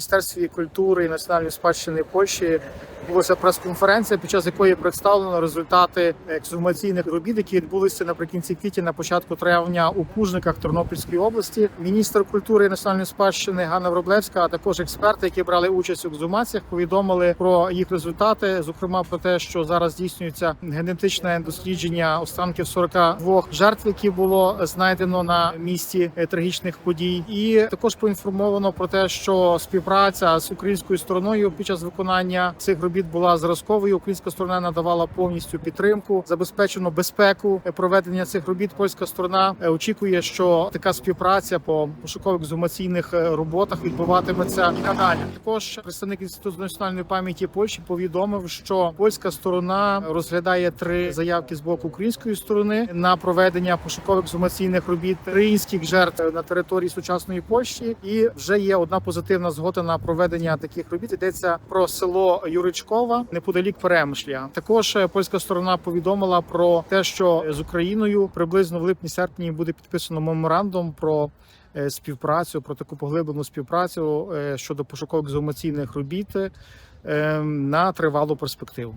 Міністерстві культури і національної спадщини Польщі відбулася прес-конференція, під час якої представлено результати ексгумаційних робіт, які відбулися наприкінці квітня, на початку травня у Пужниках Тернопільської області. Міністр культури і національної спадщини Ганна Вроблевська, а також експерти, які брали участь у ексгумаціях, повідомили про їх результати. Зокрема, про те, що зараз здійснюється генетичне дослідження останків 42 жертв, які було знайдено на місці е, трагічних подій, і також поінформовано про те, що співпраця з українською стороною під час виконання цих робіт була зразковою. Українська сторона надавала повністю підтримку, забезпечено безпеку е, проведення цих робіт. Польська сторона е, очікує, що така співпраця по пошукових зумаційних е, роботах відбуватиметься і надалі. Також представник інституту національної пам'яті Польщі повідомив, що польська сторона розглядає три заявки з боку української сторони на проведення пошукових зумаційних робіт українських жертв на території сучасної Польщі. І вже є одна позитивна згода на проведення таких робіт. Йдеться про село Юричкова неподалік Перемишля. Також е, польська сторона повідомила про те, що з Україною приблизно в липні-серпні буде підписано меморандум про. е, Співпрацю про таку поглиблену співпрацю е, щодо пошукових зумаційних робіт е, на тривалу перспективу.